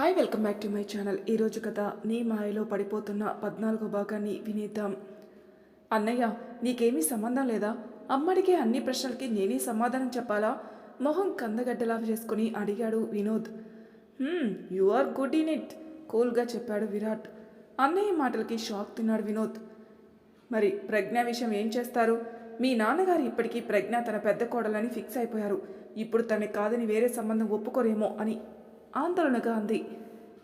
Hi welcome back to my channel. ఈరోజు కథ నీ మాయలో పడిపోతున్న పద్నాలుగో భాగాన్ని వినేద్దాం. అన్నయ్య నీకేమీ సంబంధం లేదా? అమ్మడికే అన్ని ప్రశ్నలకి నేనే సమాధానం చెప్పాలా? మొహం కందగడ్డలా చేసుకుని అడిగాడు Vinod. You are good in it కూల్గా చెప్పాడు విరాట్. అన్నయ్య మాటలకి షాక్ తిన్నాడు వినోద్. మరి ప్రజ్ఞ విషయం ఏం చేస్తారు? మీ నాన్నగారు ఇప్పటికీ ప్రజ్ఞ తన పెద్ద కోడలని ఫిక్స్ అయిపోయారు. ఇప్పుడు తనని కాదని వేరే సంబంధం ఒప్పుకోరేమో అని ఆందోళనగా అంది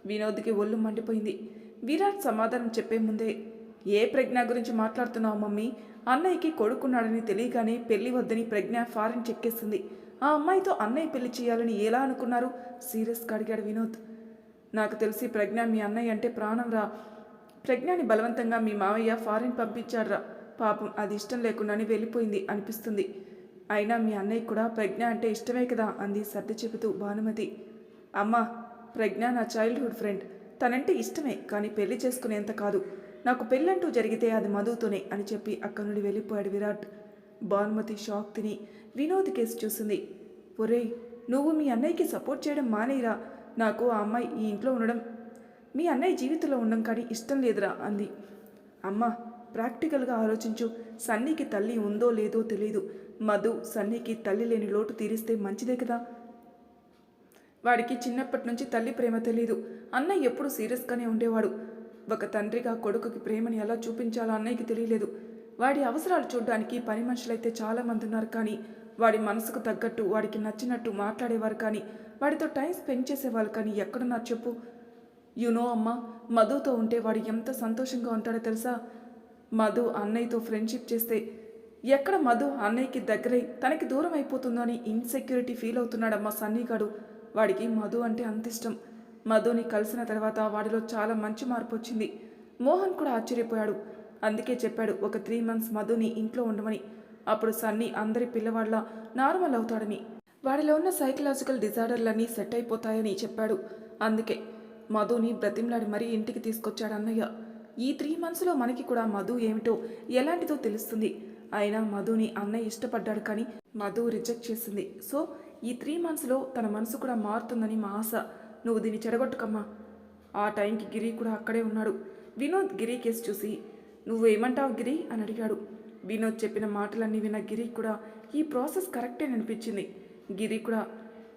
వినోద్కి ఒళ్ళు మండిపోయింది. విరాట్ సమాధానం చెప్పే ముందే ఏ ప్రజ్ఞ గురించి మాట్లాడుతున్నావు మమ్మీ? అన్నయ్యకి కొడుకున్నాడని తెలియగానే పెళ్ళి వద్దని ప్రజ్ఞ ఫారెన్ చెక్కేసింది ఆ అమ్మాయితో అన్నయ్య పెళ్ళి చేయాలని ఎలా అనుకున్నారు? సీరియస్గా అడిగాడు వినోద్. నాకు తెలిసి ప్రజ్ఞ మీ అన్నయ్య అంటే ప్రాణం రా. ప్రజ్ఞని బలవంతంగా మీ మావయ్య ఫారెన్ పంపించాడ్రా. పాపం అది ఇష్టం లేకుండానే వెళ్ళిపోయింది అనిపిస్తుంది. అయినా మీ అన్నయ్య కూడా ప్రజ్ఞ అంటే ఇష్టమే కదా అంది సర్ది చెబుతూ భానుమతి. అమ్మా ప్రజ్ఞ నా చైల్డ్హుడ్ ఫ్రెండ్ తనంటే ఇష్టమే కానీ పెళ్ళి చేసుకునేంత కాదు. నాకు పెళ్ళంటూ జరిగితే అది మధుతోనే అని చెప్పి అక్కడి నుండి వెళ్ళిపోయాడు విరాట్. భానుమతి షాక్ తిని వినోద్ కేసు చూసింది. ఒరేయ్ నువ్వు మీ అన్నయ్యకి సపోర్ట్ చేయడం మానేయరా? నాకు ఆ అమ్మాయి ఈ ఇంట్లో ఉండడం మీ అన్నయ్య జీవితంలో ఉండడం కానీ ఇష్టం లేదురా అంది. అమ్మ ప్రాక్టికల్గా ఆలోచించు. సన్నీకి తల్లి ఉందో లేదో తెలియదు మధు సన్నీకి తల్లి లేని లోటు తీరిస్తే మంచిదే కదా? వాడికి చిన్నప్పటి నుంచి తల్లి ప్రేమ తెలియదు అన్నయ్య ఎప్పుడు సీరియస్గానే ఉండేవాడు. ఒక తండ్రిగా కొడుకుకి ప్రేమని ఎలా చూపించాలో అన్నయ్యకి తెలియలేదు. వాడి అవసరాలు చూడడానికి పని మనుషులైతే చాలామంది ఉన్నారు కానీ వాడి మనసుకు తగ్గట్టు వాడికి నచ్చినట్టు మాట్లాడేవారు కానీ వాడితో టైం స్పెండ్ చేసేవాళ్ళు కానీ ఎక్కడున్నారు చెప్పు? యునో అమ్మ మధుతో ఉంటే వాడు ఎంత సంతోషంగా ఉంటాడో తెలుసా? మధు అన్నయ్యతో ఫ్రెండ్షిప్ చేస్తే ఎక్కడ మధు అన్నయ్యకి దగ్గరై తనకి దూరం అయిపోతుందో అని ఇన్సెక్యూరిటీ ఫీల్ అవుతున్నాడమ్మా సన్నీగాడు. వాడికి మధు అంటే అంత ఇష్టం. మధుని కలిసిన తర్వాత వాడిలో చాలా మంచి మార్పు వచ్చింది. మోహన్ కూడా ఆశ్చర్యపోయాడు. అందుకే చెప్పాడు ఒక త్రీ మంత్స్ మధుని ఇంట్లో ఉండమని. అప్పుడు సన్నీ అందరి పిల్లవాళ్ళ నార్మల్ అవుతాడని. వాడిలో ఉన్న సైకలాజికల్ డిజార్డర్లన్నీ సెట్ అయిపోతాయని చెప్పాడు. అందుకే మధుని బ్రతిమ్లాడి మరీ ఇంటికి తీసుకొచ్చాడు అన్నయ్య. ఈ త్రీ మంత్స్లో మనకి కూడా మధు ఏమిటో ఎలాంటిదో తెలుస్తుంది. అయినా మధుని అన్నయ్య ఇష్టపడ్డాడు కానీ మధు రిజెక్ట్ చేసింది. సో ఈ త్రీ మంత్స్లో తన మనసు కూడా మారుతుందని మా ఆశ. నువ్వు దీన్ని చెడగొట్టుకమ్మా. ఆ టైంకి గిరి కూడా అక్కడే ఉన్నాడు. వినోద్ గిరి కేసు చూసి నువ్వు ఏమంటావు గిరి? అని అడిగాడు. వినోద్ చెప్పిన మాటలన్నీ విన్న గిరి కూడా ఈ ప్రాసెస్ కరెక్టే అనిపించింది. గిరి కూడా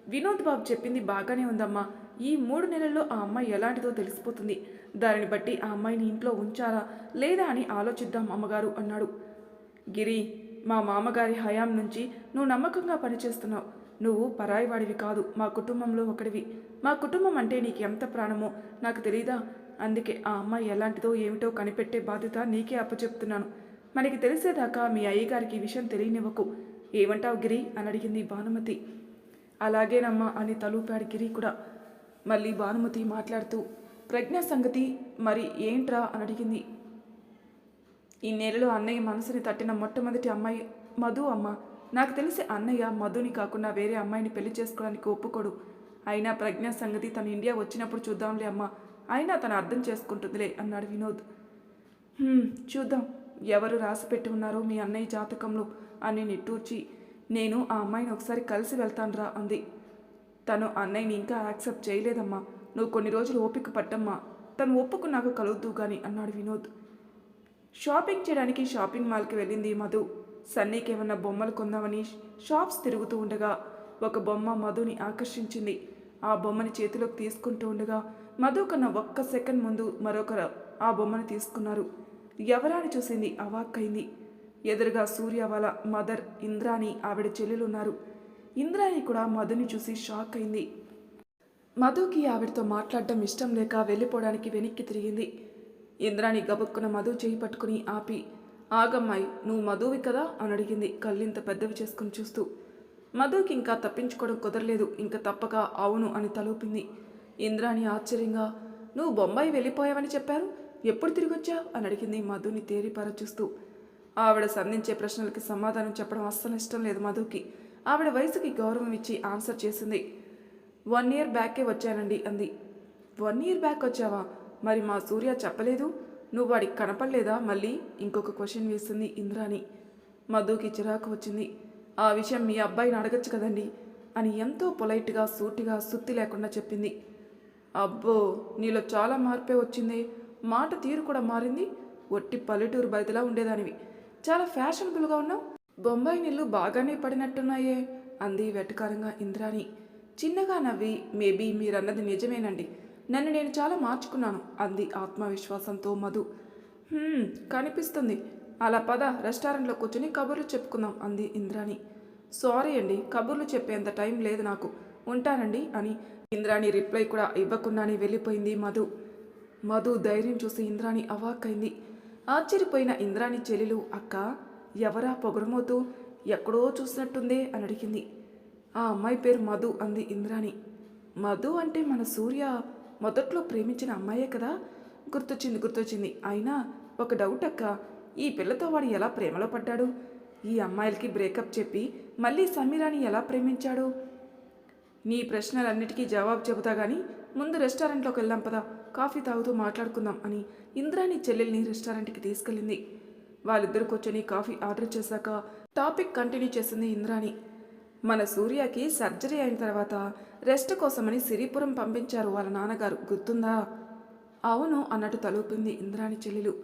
వినోద్ బాబు చెప్పింది బాగానే ఉందమ్మా. ఈ మూడు నెలల్లో ఆ అమ్మాయి ఎలాంటిదో తెలిసిపోతుంది. దానిని బట్టి ఆ అమ్మాయిని ఇంట్లో ఉంచాలా లేదా అని ఆలోచిద్దాం అమ్మగారు అన్నాడు. గిరి మా మామగారి హయాం నుంచి నువ్వు నమ్మకంగా పనిచేస్తున్నావు. నువ్వు పరాయివాడివి కాదు మా కుటుంబంలో ఒకడివి. మా కుటుంబం అంటే నీకు ఎంత ప్రాణమో నాకు తెలీదా? అందుకే ఆ అమ్మాయి ఎలాంటిదో ఏమిటో కనిపెట్టే బాధ్యత నీకే అప్పచెప్తున్నాను. మనకి తెలిసేదాకా మీ అయ్యగారికి ఈ విషయం తెలియనివ్వకు. ఏమంటావు గిరి? అని అడిగింది భానుమతి. అలాగేనమ్మా అని తలూపాడు గిరి కూడా. మళ్ళీ భానుమతి మాట్లాడుతూ ప్రజ్ఞ సంగతి మరి ఏంట్రా? అని అడిగింది. ఈ నెలలో అన్నయ్య మనసుని తట్టిన మొట్టమొదటి అమ్మాయి మధు అమ్మ. నాకు తెలిసి అన్నయ్య మధుని కాకుండా వేరే అమ్మాయిని పెళ్ళి చేసుకోవడానికి ఒప్పుకోడు. అయినా ప్రజ్ఞ సంగతి తను ఇండియా వచ్చినప్పుడు చూద్దాంలే అమ్మ. అయినా తను అర్థం చేసుకుంటుందిలే అన్నాడు వినోద్. చూద్దాం. ఎవరు రాసి పెట్టి ఉన్నారో మీ అన్నయ్య జాతకంలో అని నిట్టూర్చి నేను ఆ అమ్మాయిని ఒకసారి కలిసి వెళ్తానురా అంది. తను అన్నయ్యని ఇంకా యాక్సెప్ట్ చేయలేదమ్మా. నువ్వు కొన్ని రోజులు ఓపిక పట్టమ్మా. తను ఒప్పుకున్నాక కలుద్దు కానీ అన్నాడు వినోద్. షాపింగ్ చేయడానికి షాపింగ్ మాల్కి వెళ్ళింది మధు. సన్నీకి ఏమన్నా బొమ్మలు కొందామని షాప్స్ తిరుగుతూ ఉండగా ఒక బొమ్మ మధుని ఆకర్షించింది. ఆ బొమ్మని చేతిలోకి తీసుకుంటూ ఉండగా మధు కన్నా ఒక్క సెకండ్ ముందు మరొకరు ఆ బొమ్మని తీసుకున్నారు. ఎవరాని చూసింది అవాక్కైంది ఎదురుగా సూర్య వాళ్ళ మదర్ ఇంద్రాని ఆవిడ చెల్లెలున్నారు. ఇంద్రాని కూడా మధుని చూసి షాక్ అయింది. మధుకి ఆవిడతో మాట్లాడడం ఇష్టం లేక వెళ్ళిపోవడానికి వెనక్కి తిరిగింది. ఇంద్రాని గబుక్కున మధు చేయి పట్టుకుని ఆపి ఆగమ్మాయి నువ్వు మధువి కదా? అని అడిగింది కళ్ళింత పెద్దవి చేసుకుని చూస్తూ. మధుకి ఇంకా తప్పించుకోవడం కుదరలేదు ఇంకా తప్పక అవును అని తలూపింది. ఇంద్రాణి ఆశ్చర్యంగా నువ్వు బొంబాయి వెళ్ళిపోయావని చెప్పారు? ఎప్పుడు తిరిగొచ్చావు అని అడిగింది మధుని తేరిపార చూస్తూ. ఆవిడ సంధించే ప్రశ్నలకి సమాధానం చెప్పడం అస్సలు ఇష్టం లేదు మధుకి. ఆవిడ వయసుకి గౌరవం ఇచ్చి ఆన్సర్ చేసింది. వన్ ఇయర్ బ్యాకే వచ్చానండి అంది. వన్ ఇయర్ బ్యాక్ వచ్చావా? మరి మా సూర్య చెప్పలేదు? నువ్వు వాడికి కనపడలేదా? మళ్ళీ ఇంకొక క్వశ్చన్ వేసింది ఇంద్రాని మధుకి చిరాకు వచ్చింది. ఆ విషయం మీ అబ్బాయిని అడగచ్చు కదండి? అని ఎంతో పొలైట్గా సూటిగా సుత్తి లేకుండా చెప్పింది. అబ్బో నీలో చాలా మార్పే వచ్చింది. మాట తీరు కూడా మారింది. ఒట్టి పల్లెటూరు బయటలా ఉండేదానివి. చాలా ఫ్యాషనబుల్గా ఉన్నావు. బొంబాయి నీళ్ళు బాగానే పడినట్టున్నాయే అంది వెటకారంగా ఇంద్రాణి. చిన్నగా నవ్వి మేబీ మీరన్నది నిజమేనండి. నన్ను నేను చాలా మార్చుకున్నాను అంది ఆత్మవిశ్వాసంతో మధు. కనిపిస్తుంది. అలా పద రెస్టారెంట్లో కూర్చొని కబుర్లు చెప్పుకుందాం అంది ఇంద్రాణి. సారీ అండి కబుర్లు చెప్పేంత టైం లేదు నాకు. ఉంటానండి అని ఇంద్రాణి రిప్లై కూడా ఇవ్వకుండానే వెళ్ళిపోయింది మధు. మధు ధైర్యం చూసి ఇంద్రాణి అవాక్కైంది. ఆశ్చర్యపోయిన ఇంద్రాణి చెల్లెలు అక్క ఎవరా పొగరమోతూ? ఎక్కడో చూసినట్టుందే? అని అడిగింది. ఆ అమ్మాయి పేరు మధు అంది ఇంద్రాణి. మధు అంటే మన సూర్య? మొదట్లో ప్రేమించిన అమ్మాయే కదా? గుర్తొచ్చింది గుర్తొచ్చింది. అయినా ఒక డౌట్ అక్క ఈ పిల్లతో వాడు ఎలా ప్రేమలో పడ్డాడు? ఈ అమ్మాయిలకి బ్రేకప్ చెప్పి మళ్ళీ సమీరాని ఎలా ప్రేమించాడు? నీ ప్రశ్నలన్నిటికీ జవాబు చెబుతా కానీ ముందు రెస్టారెంట్లోకి వెళ్దాం పదా. కాఫీ తాగుతూ మాట్లాడుకుందాం అని ఇంద్రాని చెల్లెల్ని రెస్టారెంట్కి తీసుకెళ్ళింది. వాళ్ళిద్దరు కూర్చొని కాఫీ ఆర్డర్ చేశాక టాపిక్ కంటిన్యూ చేసింది ఇంద్రాణి. మన సూర్యకి సర్జరీ అయిన తర్వాత రెస్ట్ కోసమని సిరిపురం పంపించారు వాళ్ళ నాన్నగారు. గుర్తుందా? అవును అన్నట్టు తలుపుంది ఇంద్రాణి చెల్లెలు.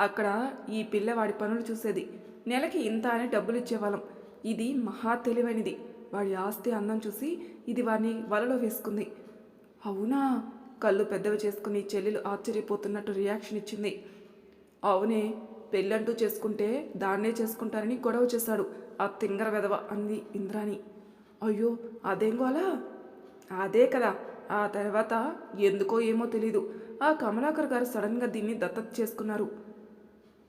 అక్కడ ఈ పిల్లవాడి పనులు చూసేది. నెలకి ఇంత అని డబ్బులు ఇచ్చేవాళ్ళం. ఇది మహా తెలివైనది. వాడి ఆస్తి అందం చూసి ఇది వాడిని వలలో వేసుకుంది. అవునా? కళ్ళు పెద్దవి చేసుకుని చెల్లెలు ఆశ్చర్యపోతున్నట్టు రియాక్షన్ ఇచ్చింది. అవునే పెళ్ళంటూ చేసుకుంటే దాన్నే చేసుకుంటారని గొడవ చేశాడు. ఆ తింగర వెధవ అంది ఇంద్రాణి. అయ్యో అదేం గోలా? అదే కదా. ఆ తర్వాత ఎందుకో ఏమో తెలీదు. ఆ కమలాకర్ గారు సడన్గా దీన్ని దత్తత చేసుకున్నారు.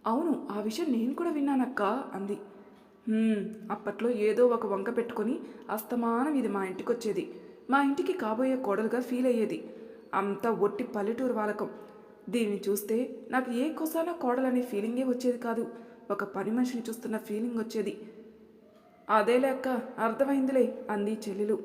అవును ఆ విషయం నేను కూడా విన్నానక్క అంది. అప్పట్లో ఏదో ఒక వంక పెట్టుకొని అస్తమానం ఇది మా ఇంటికి వచ్చేది మా ఇంటికి కాబోయే కోడలుగా ఫీల్ అయ్యేది. అంతా ఒట్టి పల్లెటూరు వాలకం. దీన్ని చూస్తే నాకు ఏ కొసాన కోడలనే ఫీలింగే వచ్చేది కాదు. ఒక పని మనిషిని చూస్తున్న ఫీలింగ్ వచ్చేది అదే లెక్క అర్థమైందిలే అంది చెల్లెలు.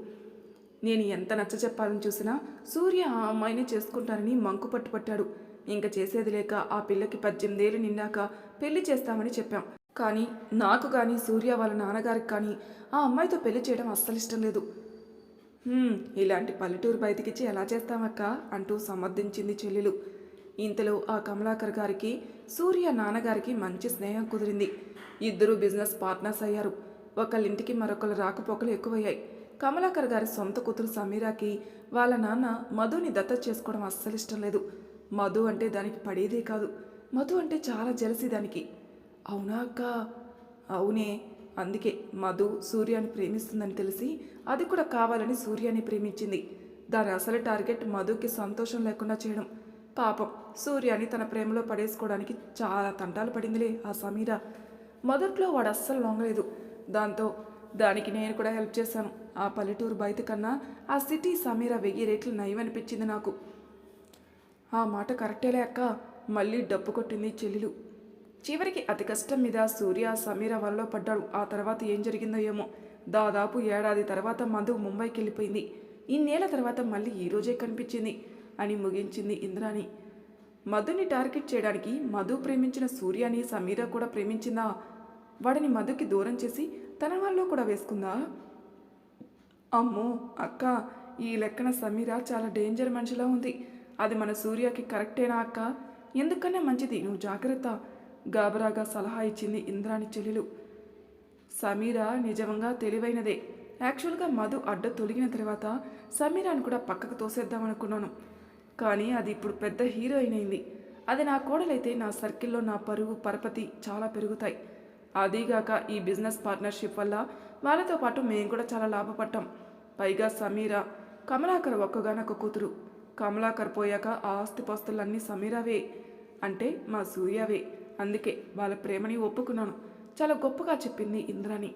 నేను ఎంత నచ్చ చెప్పాలని చూసినా సూర్య ఆ అమ్మాయిని చేసుకుంటానని మంకు పట్టుపట్టాడు. ఇంక చేసేది లేక ఆ పిల్లకి పద్దెనిమిదేళ్ళు నిండాక పెళ్ళి చేస్తామని చెప్పాం. కానీ నాకు కానీ సూర్య వాళ్ళ నాన్నగారికి కానీ ఆ అమ్మాయితో పెళ్ళి చేయడం అస్సలు ఇష్టం లేదు. ఇలాంటి పల్లెటూరు బయటికిచ్చి ఎలా చేస్తామక్క? అంటూ సమర్థించింది చెల్లెలు. ఇంతలో ఆ కమలాకర్ గారికి సూర్య నాన్నగారికి మంచి స్నేహం కుదిరింది. ఇద్దరు బిజినెస్ పార్ట్నర్స్ అయ్యారు. ఒకళ్ళింటికి మరొకరు రాకపోకలు ఎక్కువయ్యాయి. కమలాకర్ గారి సొంత కూతురు సమీరాకి వాళ్ళ నాన్న మధుని దత్తత చేసుకోవడం అస్సలు ఇష్టం లేదు. మధు అంటే దానికి పడేదే కాదు. మధు అంటే చాలా జలసి దానికి. అవునా అక్క? అవునే. అందుకే మధు సూర్యాని ప్రేమిస్తుందని తెలిసి అది కూడా కావాలని సూర్యాని ప్రేమించింది. దాని అసలు టార్గెట్ మధుకి సంతోషం లేకుండా చేయడం. పాపం సూర్యాని తన ప్రేమలో పడేసుకోవడానికి చాలా తంటాలు పడిందిలే ఆ సమీర. మొదట్లో వాడు అస్సలు లొంగలేదు. దాంతో దానికి నేను కూడా హెల్ప్ చేశాను. ఆ పల్లెటూరు బయట కన్నా ఆ సిటీ సమీర వెయ్యి రేట్లు నయమనిపించింది నాకు. ఆ మాట కరెక్టేలే అక్క. మళ్ళీ డప్పు కొట్టింది చెల్లెలు. చివరికి అతి కష్టం మీద సూర్య సమీర వలలో పడ్డాడు. ఆ తర్వాత ఏం జరిగిందో ఏమో. దాదాపు ఏడాది తర్వాత మధు ముంబైకి వెళ్ళిపోయింది. ఇన్నేళ్ళ తర్వాత మళ్ళీ ఈరోజే కనిపించింది అని ముగించింది ఇంద్రాణి. మధుని టార్గెట్ చేయడానికి మధు ప్రేమించిన సూర్యని సమీర కూడా ప్రేమించిందా? వాడిని మధుకి దూరం చేసి తన వాళ్ళలో కూడా వేసుకుందా? అమ్మో అక్క ఈ లెక్కన సమీర చాలా డేంజర్ మనిషిలా ఉంది. అది మన సూర్యకి కరెక్టేనా అక్క? ఎందుకన్నా మంచిది నువ్వు జాగ్రత్త. గాబరాగా సలహా ఇచ్చింది ఇంద్రాణి చెల్లెలు. సమీర నిజంగా తెలివైనదే. యాక్చువల్గా మధు అడ్డ తొలగిన తర్వాత సమీరాని కూడా పక్కకు తోసేద్దామనుకున్నాను. కానీ అది ఇప్పుడు పెద్ద హీరోయిన్ అయింది అది నా కోడలైతే నా సర్కిల్లో నా పరుగు పరపతి చాలా పెరుగుతాయి. అదీగాక ఈ బిజినెస్ పార్ట్నర్షిప్ వల్ల వాళ్ళతో పాటు మేము కూడా చాలా లాభపడ్డాం. పైగా సమీర కమలాకర్ ఒక్కగానొక్క కూతురు. కమలాకర్ పోయాక ఆ ఆస్తిపాస్తులన్నీ సమీరావే అంటే మా సూర్యవే. అందుకే వాళ్ళ ప్రేమని ఒప్పుకున్నాను. చాలా గొప్పగా చెప్పింది ఇంద్రాణి.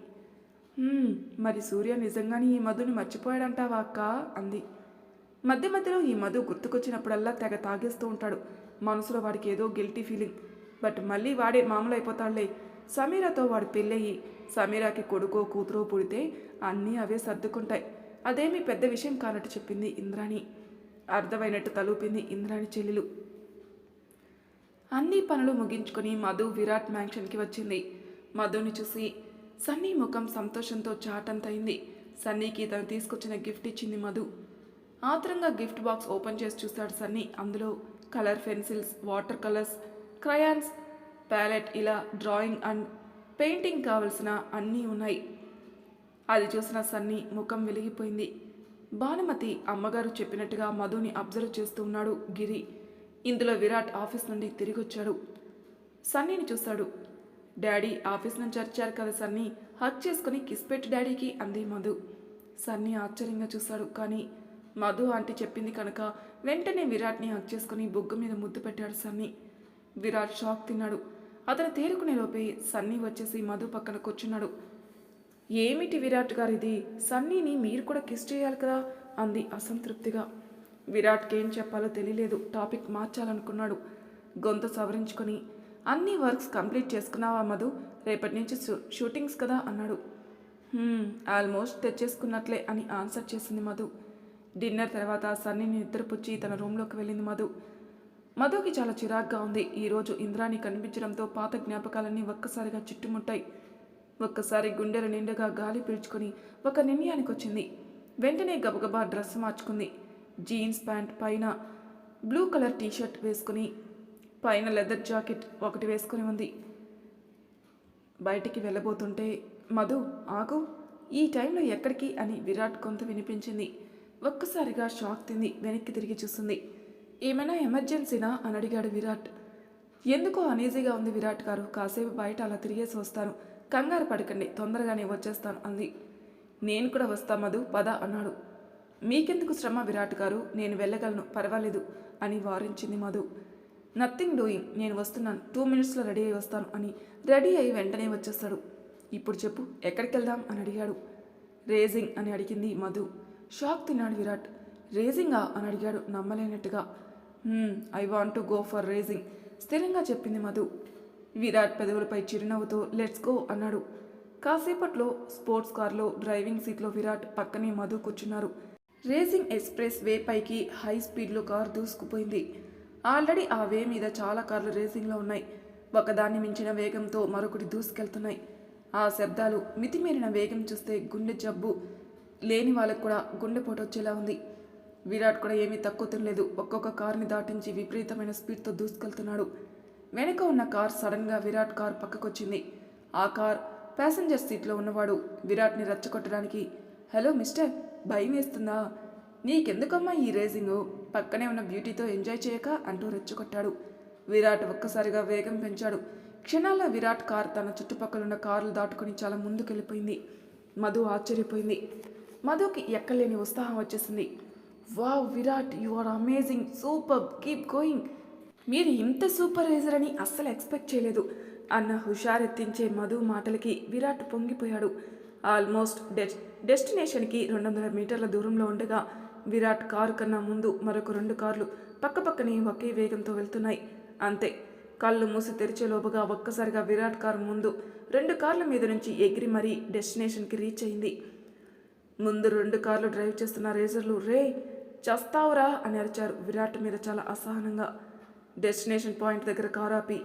మరి సూర్య నిజంగానే ఈ మధుని మర్చిపోయాడంటావా అక్క? అంది. మధ్య మధ్యలో ఈ మధు గుర్తుకొచ్చినప్పుడల్లా తెగ తాగేస్తూ ఉంటాడు. మనసులో వాడికి ఏదో గిల్టీ ఫీలింగ్. బట్ మళ్ళీ వాడే మామూలు అయిపోతాడులే సమీరాతో వాడు పెళ్ళయి సమీరాకి కొడుకో కూతురో పుడితే అన్నీ అవే సర్దుకుంటాయి. అదేమీ పెద్ద విషయం కానట్టు చెప్పింది ఇంద్రాణి. అర్థమైనట్టు తలూపింది ఇంద్రాణి చెల్లెలు. అన్ని పనులు ముగించుకొని మధు విరాట్ మ్యాన్షన్కి వచ్చింది. మధుని చూసి సన్నీ ముఖం సంతోషంతో చాటంతయింది. సన్నీకి తను తీసుకొచ్చిన గిఫ్ట్ ఇచ్చింది మధు. ఆత్రంగా గిఫ్ట్ బాక్స్ ఓపెన్ చేసి చూస్తాడు సన్నీ. అందులో colour pencils water colours crayons palette ఇలా డ్రాయింగ్ అండ్ పెయింటింగ్ కావలసిన అన్నీ ఉన్నాయి. అది చూసిన సన్నీ ముఖం వెలిగిపోయింది. భానుమతి అమ్మగారు చెప్పినట్టుగా మధుని అబ్జర్వ్ చేస్తూ ఉన్నాడు గిరి. ఇందులో విరాట్ ఆఫీస్ నుండి తిరిగి వచ్చాడు సన్నీని చూశాడు. డాడీ ఆఫీస్ నుంచి వచ్చారు కదా సన్నీ హక్ చేసుకుని కిస్ పెట్టి డాడీకి అంది మధు. సన్నీ ఆశ్చర్యంగా చూశాడు కానీ మధు ఆంటీ చెప్పింది కనుక వెంటనే విరాట్ని హక్ చేసుకుని బొగ్గు మీద ముద్దు పెట్టాడు సన్నీ. విరాట్ షాక్ తిన్నాడు. అతను తేరుకునే లోపే సన్నీ వచ్చేసి మధు పక్కన కూర్చున్నాడు. ఏమిటి విరాట్ గారిది సన్నీని మీరు కూడా కిస్ చేయాలి కదా? అంది అసంతృప్తిగా. విరాట్కి ఏం చెప్పాలో తెలియలేదు. టాపిక్ మార్చాలనుకున్నాడు. గొంతు సవరించుకొని అన్ని వర్క్స్ కంప్లీట్ చేసుకున్నావా మధు? రేపటి నుంచి షూ- షూటింగ్స్ కదా అన్నాడు. ఆల్మోస్ట్ తెచ్చేసుకున్నట్లే అని ఆన్సర్ చేసింది మధు. డిన్నర్ తర్వాత సన్నీని నిద్రపుచ్చి తన రూమ్లోకి వెళ్ళింది మధు. మధుకి చాలా చిరాగ్గా ఉంది. ఈరోజు ఇంద్రాణి కనిపించడంతో పాత జ్ఞాపకాలన్నీ ఒక్కసారిగా చుట్టుముట్టాయి. ఒక్కసారి గుండెల నిండుగా గాలి పీల్చుకొని ఒక నిర్ణయానికి వచ్చింది వెంటనే గబగబా డ్రెస్ మార్చుకుంది. జీన్స్ ప్యాంట్ పైన బ్లూ కలర్ టీషర్ట్ వేసుకుని పైన లెదర్ జాకెట్ ఒకటి వేసుకుని ఉంది. బయటికి వెళ్ళబోతుంటే మధు ఆగు ఈ టైంలో ఎక్కడికి అని విరాట్ కొంత వినిపించింది. ఒక్కసారిగా షాక్ తింది వెనక్కి తిరిగి చూస్తుంది ఏమైనా ఎమర్జెన్సీనా? అని అడిగాడు విరాట్. ఎందుకో అనీజీగా ఉంది విరాట్ గారు. కాసేపు బయట అలా తిరిగేసి వస్తాను. కంగారు పడకండి. తొందరగానే వచ్చేస్తాను అంది. నేను కూడా వస్తా మధు పద అన్నాడు. మీకెందుకు శ్రమ విరాట్ గారు? నేను వెళ్ళగలను. పర్వాలేదు అని వారించింది మధు. నథింగ్ డూయింగ్ నేను వస్తున్నాను. టూ మినిట్స్లో రెడీ అయి వస్తాను అని. రెడీ అయి వెంటనే వచ్చేస్తాడు. ఇప్పుడు చెప్పు ఎక్కడికి వెళ్దాం? అని అడిగాడు. రేజింగ్ అని అడిగింది మధు. షాక్ తిన్నాడు విరాట్. రేజింగా అని అడిగాడు నమ్మలేనట్టుగా. I want to go for racing స్థిరంగా చెప్పింది మధు. విరాట్ పెదవులపై చిరునవ్వుతో లెట్స్ గో అన్నాడు. కాసేపట్లో స్పోర్ట్స్ కార్లో డ్రైవింగ్ సీట్లో విరాట్ పక్కనే మధు కూర్చున్నారు. రేసింగ్ ఎక్స్ప్రెస్ వే పైకి హై స్పీడ్లో కారు దూసుకుపోయింది. ఆల్రెడీ ఆ వే మీద చాలా కార్లు రేసింగ్లో ఉన్నాయి. ఒకదాన్ని మించిన వేగంతో మరొకటి దూసుకెళ్తున్నాయి. ఆ శబ్దాలు మితిమీరిన వేగం చూస్తే గుండె జబ్బు. లేని వాళ్ళకు కూడా గుండెపోటు వచ్చేలా ఉంది. విరాట్ కూడా ఏమీ తక్కువ తినలేదు. ఒక్కొక్క కారుని దాటించి విపరీతమైన స్పీడ్తో దూసుకెళ్తున్నాడు. వెనుక ఉన్న కార్ సడన్గా విరాట్ కార్ పక్కకొచ్చింది. ఆ కార్ ప్యాసింజర్ సీట్లో ఉన్నవాడు. విరాట్ని రచ్చగొట్టడానికి హలో మిస్టర్ భయం వేస్తుందా? నీకెందుకమ్మా ఈ రేసింగు? పక్కనే ఉన్న బ్యూటీతో ఎంజాయ్ చేయక అంటూ రెచ్చగొట్టాడు. విరాట్ ఒక్కసారిగా వేగం పెంచాడు. క్షణాల్లో విరాట్ కార్ తన చుట్టుపక్కల ఉన్న కార్లు దాటుకుని చాలా ముందుకెళ్ళిపోయింది. మధు ఆశ్చర్యపోయింది. మధుకి ఎక్కలేని ఉత్సాహం వచ్చేసింది. Wow Virat you are amazing super keep going మీరు ఇంత సూపర్ రేజర్ అని అస్సలు ఎక్స్పెక్ట్ చేయలేదు. అన్న హుషారెత్తించే మధు మాటలకి విరాట్ పొంగిపోయాడు. ఆల్మోస్ట్ డెస్ డెస్టినేషన్కి రెండు వందల మీటర్ల దూరంలో ఉండగా విరాట్ కారు కన్నా ముందు మరొక రెండు కార్లు పక్కపక్కనే ఒకే వేగంతో వెళ్తున్నాయి. అంతే కళ్ళు మూసి తెరిచేలోపుగా ఒక్కసారిగా విరాట్ కారు ముందు రెండు కార్ల మీద నుంచి ఎగిరి మరీ డెస్టినేషన్కి రీచ్ అయింది. ముందు రెండు కార్లు డ్రైవ్ చేస్తున్న రేజర్లు రే చస్తావురా అని అరిచారు విరాట్ మీద చాలా అసహనంగా. డెస్టినేషన్ పాయింట్ దగ్గర కారు ఆపి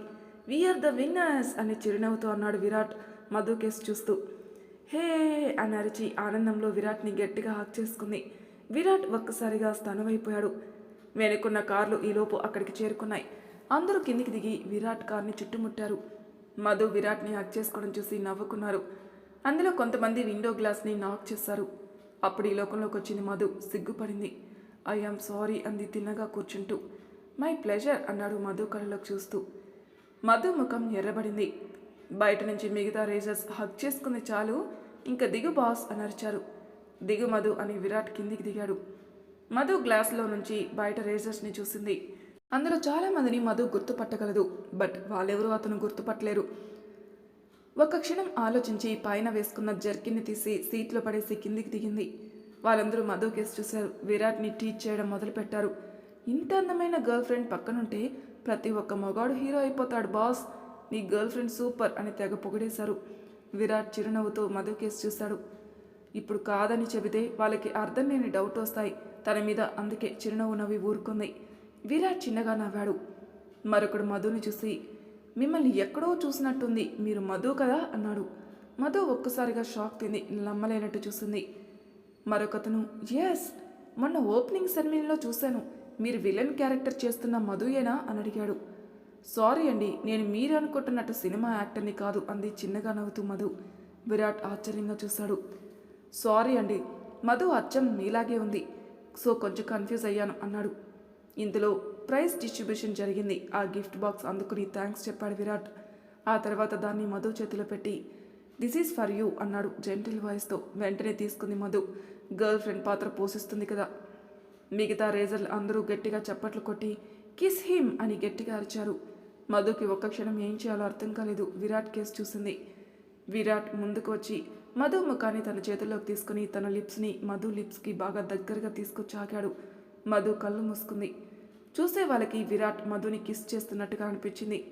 వీఆర్ ద విన్నర్స్ అని చిరునవ్వుతో అన్నాడు విరాట్ మధు కేసు చూస్తూ. హే అని అరిచి ఆనందంలో విరాట్ని గట్టిగా హాక్ చేసుకుంది. విరాట్ ఒక్కసారిగా స్థానమైపోయాడు. వెనుకున్న కార్లు ఈలోపు అక్కడికి చేరుకున్నాయి. అందరూ కిందికి దిగి విరాట్ కార్ని చుట్టుముట్టారు. మధు విరాట్ని హక్ చేసుకోవడం చూసి నవ్వుకున్నారు. అందులో కొంతమంది విండో గ్లాస్ని నాక్ చేశారు. అప్పుడు ఈ లోకంలోకి వచ్చింది మధు సిగ్గుపడింది. ఐఆమ్ సారీ అంది తిన్నగా కూర్చుంటూ. మై ప్లెజర్ అన్నాడు మధు కళ్ళలోకి చూస్తూ. మధు ముఖం ఎర్రబడింది. బయట నుంచి మిగతా రేజర్స్ హక్ చేసుకుంది చాలు ఇంకా దిగు బాస్ అని అరిచారు. దిగు మధు అని విరాట్ కిందికి దిగాడు. మధు గ్లాస్లో నుంచి బయట రేజర్స్ని చూసింది. అందులో చాలా మందిని మధు గుర్తుపట్టగలదు బట్ వాళ్ళెవరూ అతను గుర్తుపట్టలేరు. ఒక క్షణం ఆలోచించి పైన వేసుకున్న జర్కిన్ని తీసి సీట్లో పడేసి కిందికి దిగింది. వాళ్ళందరూ మధు కేసు చూశారు విరాట్ని టీచ్ చేయడం మొదలుపెట్టారు. ఇంత అందమైన గర్ల్ ఫ్రెండ్ పక్కనుంటే ప్రతి ఒక్క మగాడు హీరో అయిపోతాడు బాస్. నీ గర్ల్ ఫ్రెండ్ సూపర్ అని తెగ పొగిడేశారు. విరాట్ చిరునవ్వుతో మధు కేసు చూశాడు. ఇప్పుడు కాదని చెబితే వాళ్ళకి అర్థం లేని డౌట్ వస్తాయి. తన మీద అందుకే చిరునవ్వు నవ్వి ఊరుకుంది. విరాట్ చిన్నగా నవ్వాడు. మరొకడు మధుని చూసి మిమ్మల్ని ఎక్కడో చూసినట్టుంది. మీరు మధు కదా? అన్నాడు. మధు ఒక్కసారిగా షాక్ తింది నమ్మలేనట్టు చూసింది. మరొకతను ఎస్ మొన్న ఓపెనింగ్ సెరమనీలో చూశాను. మీరు విలన్ క్యారెక్టర్ చేస్తున్న మధుయేనా? అని అడిగాడు. సారీ అండి నేను మీరు అనుకుంటున్నట్టు సినిమా యాక్టర్ని కాదు అంది చిన్నగా నవ్వుతూ మధు. విరాట్ ఆశ్చర్యంగా చూశాడు. సారీ అండి మధు అచ్చం మీలాగే ఉంది. సో కొంచెం కన్ఫ్యూజ్ అయ్యాను అన్నాడు. ఇందులో ప్రైజ్ డిస్ట్రిబ్యూషన్ జరిగింది. ఆ గిఫ్ట్ బాక్స్ అందుకుని థ్యాంక్స్ చెప్పాడు విరాట్. ఆ తర్వాత దాన్ని మధు చేతిలో పెట్టి దిస్ ఈజ్ ఫర్ యూ అన్నాడు జెంటిల్ వాయిస్తో. వెంటనే తీసుకుంది మధు. గర్ల్ ఫ్రెండ్ పాత్ర పోషిస్తుంది కదా. మిగతా రేజర్లు అందరూ గట్టిగా చప్పట్లు కొట్టి కిస్ హిమ్ అని గట్టిగా అరిచారు. మధుకి ఒక్క క్షణం ఏం చేయాలో అర్థం కాలేదు. విరాట్ కేసు చూసింది. విరాట్ ముందుకు వచ్చి మధు ముఖాన్ని తన చేతుల్లోకి తీసుకుని తన లిప్స్ని మధు లిప్స్కి బాగా దగ్గరగా తీసుకొచ్చాకాడు మధు కళ్ళు మూసుకుంది. చూసే వాళ్ళకి విరాట్ మధుని కిస్ చేస్తున్నట్టుగా అనిపించింది.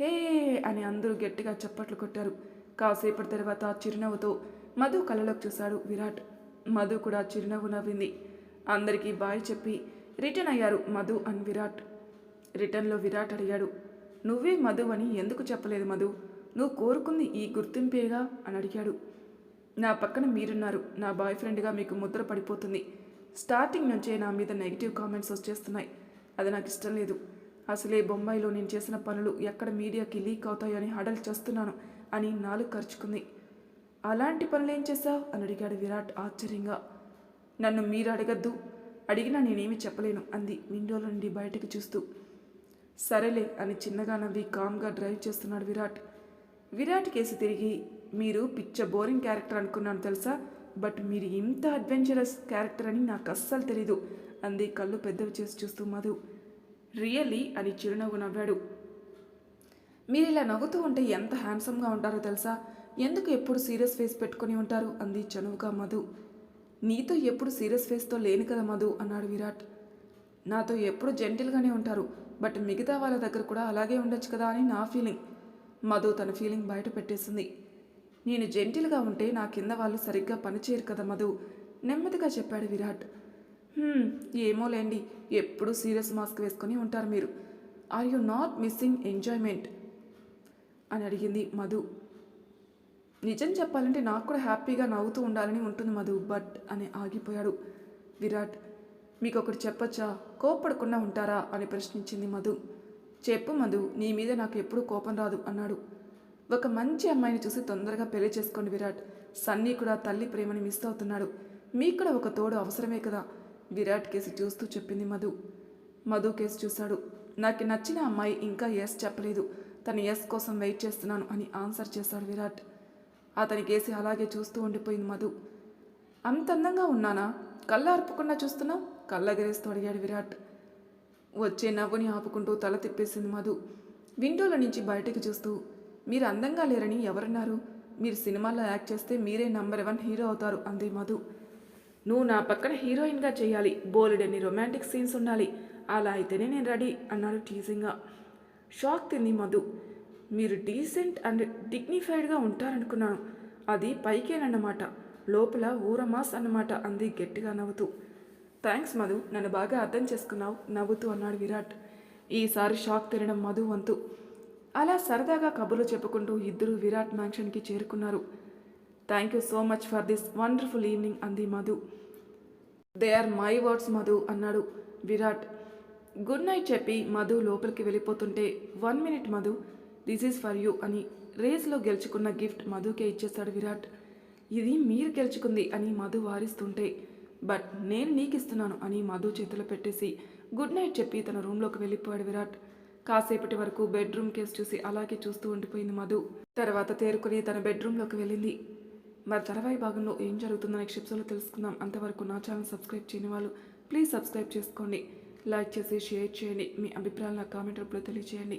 హే అని అందరూ గట్టిగా చప్పట్లు కొట్టారు. కాసేపటి తర్వాత చిరునవ్వుతో మధు కళ్ళలోకి చూశాడు విరాట్. మధు కూడా చిరునవ్వు నవ్వింది. అందరికీ బాయ్ చెప్పి రిటర్న్ అయ్యారు మధు అండ్ విరాట్. రిటర్న్లో విరాట్ అడిగాడు నువ్వే మధు అని ఎందుకు చెప్పలేదు మధు? నువ్వు కోరుకుంది ఈ గుర్తింపేగా? అని అడిగాడు. నా పక్కన మీరున్నారు. నా బాయ్ ఫ్రెండ్గా మీకు ముద్ర పడిపోతుంది. స్టార్టింగ్ నుంచే నా మీద నెగిటివ్ కామెంట్స్ వచ్చేస్తున్నాయి. అది నాకు ఇష్టం లేదు. అసలే బొంబాయిలో నేను చేసిన పనులు ఎక్కడ మీడియాకి లీక్ అవుతాయని హడల్ చేస్తున్నాను అని నాలుగు ఖర్చుకుంది అలాంటి పనులు ఏం చేశావు? అని అడిగాడు విరాట్ ఆశ్చర్యంగా. నన్ను మీరు అడగద్దు. అడిగినా నేనేమి చెప్పలేను అంది విండోలో నుండి బయటకు చూస్తూ. సరేలే అని చిన్నగా నవ్వి కామ్గా డ్రైవ్ చేస్తున్నాడు విరాట్. విరాట్ కేసు తిరిగి మీరు పిచ్చ బోరింగ్ క్యారెక్టర్ అనుకున్నాను తెలుసా? బట్ మీరు ఇంత అడ్వెంచరస్ క్యారెక్టర్ అని నాకు అస్సలు తెలీదు అంది కళ్ళు పెద్దవి చేసి చూస్తూ మధు. రియల్లీ అని చిరునవ్వు నవ్వాడు. మీరు ఇలా నవ్వుతూ ఉంటే ఎంత హ్యాండ్సమ్గా ఉంటారో తెలుసా? ఎందుకు ఎప్పుడు సీరియస్ ఫేస్ పెట్టుకొని ఉంటారు? అంది చనువుగా మధు. నీతో ఎప్పుడు సీరియస్ ఫేస్తో లేను కదా మధు? అన్నాడు విరాట్. నాతో ఎప్పుడు జెంటిల్గానే ఉంటారు బట్ మిగతా వాళ్ళ దగ్గర కూడా అలాగే ఉండొచ్చు కదా అని నా ఫీలింగ్. మధు తన ఫీలింగ్ బయట పెట్టేసింది. నేను జెంటిల్గా ఉంటే నా కింద వాళ్ళు సరిగ్గా పనిచేయరు కదా మధు? నెమ్మదిగా చెప్పాడు విరాట్. ఏమో లేండి ఎప్పుడు సీరియస్ మాస్క్ వేసుకొని ఉంటారు మీరు. Are you not missing enjoyment? అని అడిగింది మధు. నిజం చెప్పాలంటే నాకు కూడా హ్యాపీగా నవ్వుతూ ఉండాలని ఉంటుంది మధు బట్ అని ఆగిపోయాడు విరాట్. మీకు ఒకటి చెప్పొచ్చా? కోపడకుండా ఉంటారా? అని ప్రశ్నించింది మధు. చెప్పు మధు నీ మీద నాకు ఎప్పుడూ కోపం రాదు అన్నాడు. ఒక మంచి అమ్మాయిని చూసి తొందరగా పెళ్ళి చేసుకోండి విరాట్. సన్నీ కూడా తల్లి ప్రేమని మిస్ అవుతున్నాడు. మీకు కూడా ఒక తోడు అవసరమే కదా? విరాట్ కేసు చూస్తూ చెప్పింది మధు. మధు కేసు చూశాడు. నాకు నచ్చిన అమ్మాయి ఇంకా ఎస్ చెప్పలేదు. తను ఎస్ కోసం వెయిట్ చేస్తున్నాను అని ఆన్సర్ చేశాడు విరాట్. అతని కేసి అలాగే చూస్తూ ఉండిపోయింది మధు. అంత అందంగా ఉన్నానా? కళ్ళ అర్పకుండా చూస్తున్నావు కళ్ళగరేస్తూ అడిగాడు విరాట్. వచ్చే నవ్వుని ఆపుకుంటూ తల తిప్పేసింది మధు. విండోల నుంచి బయటకు చూస్తూ మీరు అందంగా లేరని ఎవరన్నారు? మీరు సినిమాల్లో యాక్ట్ చేస్తే మీరే నంబర్ వన్ హీరో అవుతారు అంది మధు. నువ్వు నా పక్కన హీరోయిన్గా చేయాలి. బోలెడని రొమాంటిక్ సీన్స్ ఉండాలి. అలా అయితేనే నేను రెడీ అన్నాడు టీజింగ్గా. షాక్ తింది మధు. మీరు డీసెంట్ అండ్ డిగ్నిఫైడ్గా ఉంటారనుకున్నాను. అది పైకేనన్నమాట. లోపల ఊరమాస్ అన్నమాట అంది గట్టిగా నవ్వుతూ. థ్యాంక్స్ మధు నన్ను బాగా అర్థం చేసుకున్నావు నవ్వుతూ అన్నాడు విరాట్. ఈసారి షాక్ తినడం మధు వంతు. అలా సరదాగా కబుర్లు చెప్పుకుంటూ ఇద్దరు విరాట్ మ్యాన్షన్కి చేరుకున్నారు. Thank you so much for this wonderful evening అంది Madhu. They are my words Madhu అన్నాడు విరాట్. గుడ్ నైట్ చెప్పి మధు లోపలికి వెళ్ళిపోతుంటే one minute Madhu. This is for you అని రేస్లో గెలుచుకున్న గిఫ్ట్ మధుకే ఇచ్చేస్తాడు విరాట్. ఇది మీరు గెలుచుకుంది అని మధు వారిస్తుంటే బట్ నేను నీకు ఇస్తున్నాను అని మధు చేతిలో పెట్టేసి గుడ్ నైట్ చెప్పి తన రూమ్లోకి వెళ్ళిపోయాడు విరాట్. కాసేపటి వరకు బెడ్రూమ్ కేసు చూసి అలాగే చూస్తూ ఉండిపోయింది మధు. తర్వాత తేరుకుని తన బెడ్రూమ్లోకి వెళ్ళింది. మరి తర్వాయి భాగంలో ఏం జరుగుతుందో నెక్స్ట్ ఎపిసోడ్లో తెలుసుకుందాం. అంతవరకు నా ఛానల్ సబ్స్క్రైబ్ చేయని వాళ్ళు ప్లీజ్ సబ్స్క్రైబ్ చేసుకోండి. లైక్ చేసి షేర్ చేయండి. మీ అభిప్రాయాలు నా కామెంట్ రూపంలో తెలియజేయండి